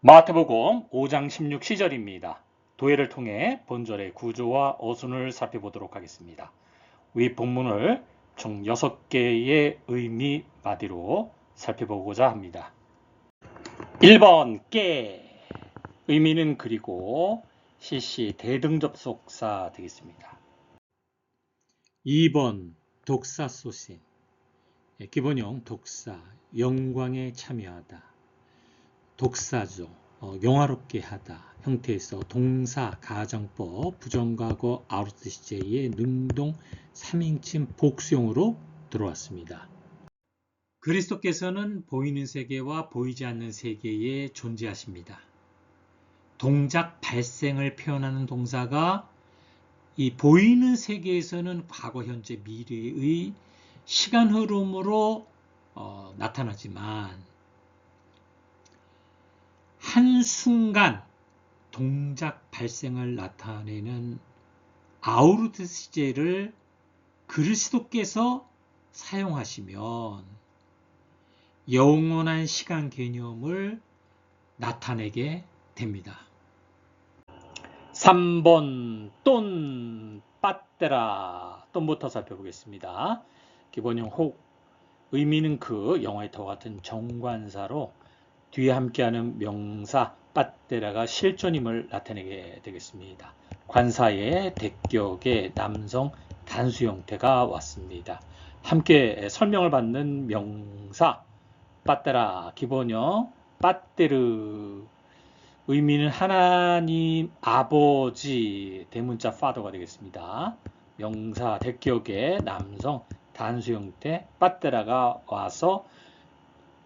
마태복음 5장 16 시절입니다. 도예를 통해 본절의 구조와 어순을 살펴보도록 하겠습니다. 위 본문을 총 6개의 의미 마디로 살펴보고자 합니다. 1번 깨 의미는 그리고 CC 대등접속사 되겠습니다. 2번 독사 소신 예, 기본형 독사 영광에 참여하다 독사죠. 어, 영화롭게 하다 형태에서 동사, 가정법, 부정과거, 아우르트시제의 능동, 3인칭 복수형으로 들어왔습니다. 그리스도께서는 보이는 세계와 보이지 않는 세계에 존재하십니다. 동작 발생을 표현하는 동사가 이 보이는 세계에서는 과거, 현재, 미래의 시간 흐름으로 어, 나타나지만 한순간 동작 발생을 나타내는 아우르트 시제를 그리스도께서 사용하시면 영원한 시간 개념을 나타내게 됩니다. 3번 똔 빠떼라 똔부터 살펴보겠습니다. 기본형 혹 의미는 그 영화의 더 같은 정관사로 뒤에 함께하는 명사 빠떼라가 실존임을 나타내게 되겠습니다. 관사의 대격의 남성 단수 형태가 왔습니다. 함께 설명을 받는 명사 빠떼라 기본형 빠떼르 의미는 하나님 아버지 대문자 파더가 되겠습니다. 명사 대격의 남성 단수 형태 빠떼라가 와서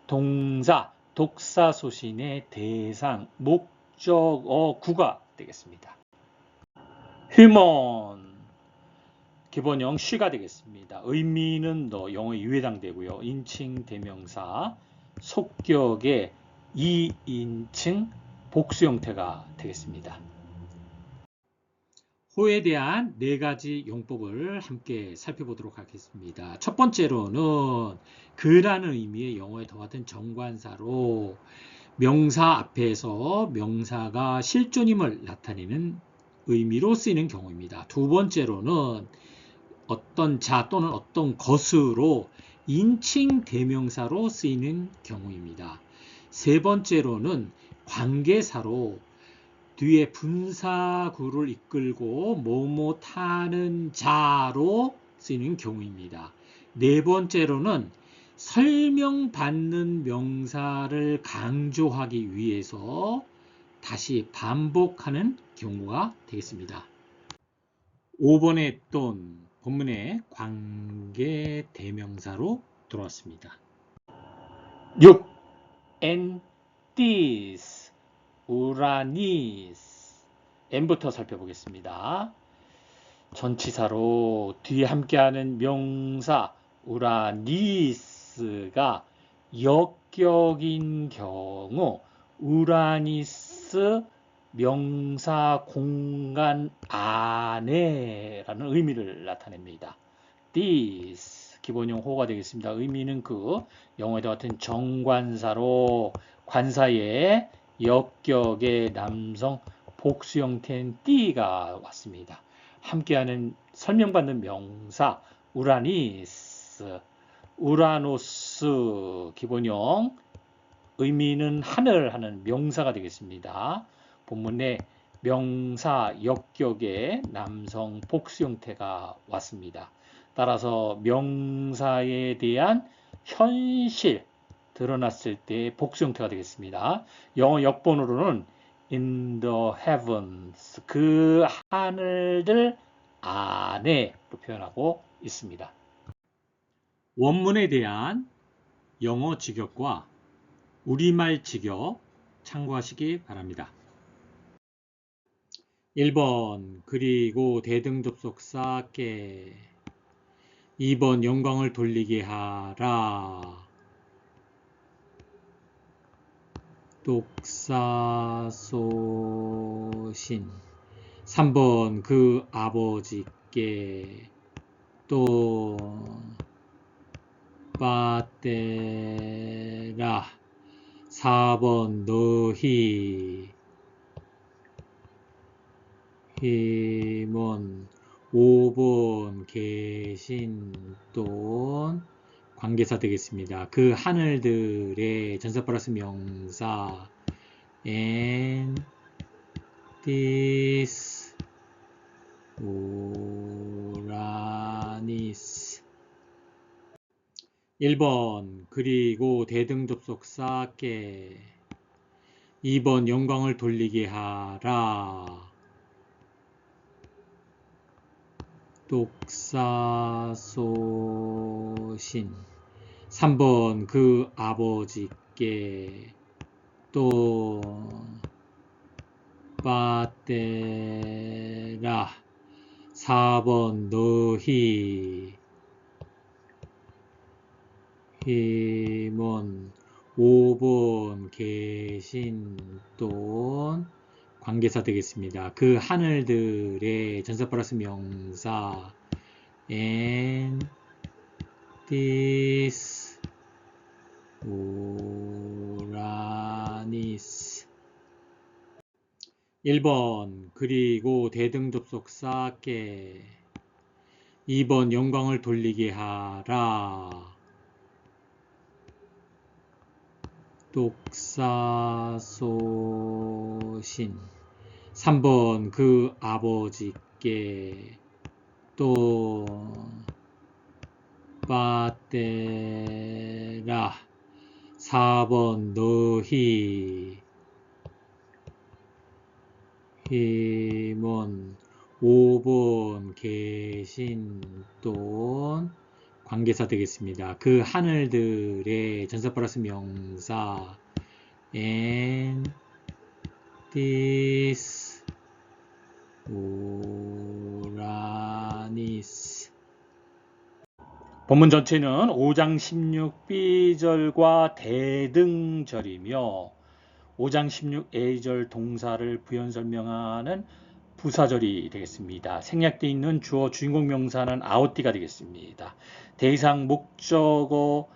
동사 독사소신의 대상 목적어 구가 되겠습니다. 휴먼 기본형 쉬가 되겠습니다. 의미는 너 영어 유해당되고요. 인칭 대명사 속격의 2인칭 복수 형태가 되겠습니다. 호에 대한 네 가지 용법을 함께 살펴보도록 하겠습니다. 첫 번째로는 그라는 의미의 영어에 더 같은 정관사로 명사 앞에서 명사가 실존임을 나타내는 의미로 쓰이는 경우입니다. 두 번째로는 어떤 자 또는 어떤 것으로 인칭 대명사로 쓰이는 경우입니다. 세 번째로는 관계사로 뒤에 분사구를 이끌고 뭐뭐 타는 자로 쓰이는 경우입니다. 네 번째로는 설명받는 명사를 강조하기 위해서 다시 반복하는 경우가 되겠습니다. 5번에 돈 본문의 관계 대명사로 들어왔습니다. 6. and this 우라니스 M부터 살펴보겠습니다. 전치사로 뒤에 함께하는 명사 우라니스가 역격인 경우 우라니스 명사 공간 안에라는 의미를 나타냅니다. this 기본형 호가 되겠습니다. 의미는 그 영어에도 같은 정관사로 관사에 역격의 남성 복수 형태인 띠가 왔습니다. 함께하는 설명받는 명사 우라니스, 우라노스 기본형 의미는 하늘 하는 명사가 되겠습니다. 본문에 명사 역격의 남성 복수 형태가 왔습니다. 따라서 명사에 대한 현실 드러났을 때 복수 형태가 되겠습니다. 영어 역본으로는 in the heavens 그 하늘들 안에로 표현하고 있습니다. 원문에 대한 영어 직역과 우리말 직역 참고하시기 바랍니다. 1번 그리고 대등 접속사 깨 2번 영광을 돌리게 하라 독사소신. 3번 그 아버지께 또 빠떼라. 4번 너 너희 힘은 5번 계신 돈 관계사 되겠습니다. 그 하늘들의 전사 플러스 명사. And this 우라니스 1번 그리고 대등 접속사 깨. 2번 영광을 돌리게 하라 독사소신. 3번 그 아버지께 또 빠떼라. 4번 너희 힘은 5번 계신 돈 관계사 되겠습니다. 그 하늘들의 전사 플러스 명사. And this 우라니스 1번 그리고 대등 접속사 깨. 2번 영광을 돌리게 하라 독사소신. 3번 그 아버지께 또 빠떼라. 4번 너희 힘은 5번 계신 돈 관계사 되겠습니다. 그 하늘들의 전사 플러스 명사 and this 우라니스 본문 전체는 5장 16b절과 대등절이며 5장 16a절 동사를 부연 설명하는 부사절이 되겠습니다. 생략되어 있는 주어 주인공 명사는 아웃디가 되겠습니다. 대상 목적어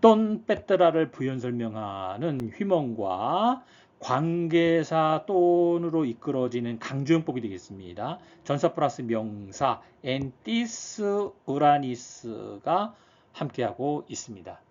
돈 빼뜨라를 부연 설명하는 휘멍과 관계사 돈으로 이끌어지는 강조용법이 되겠습니다. 전사 플러스 명사 엔티스 우라니스가 함께하고 있습니다.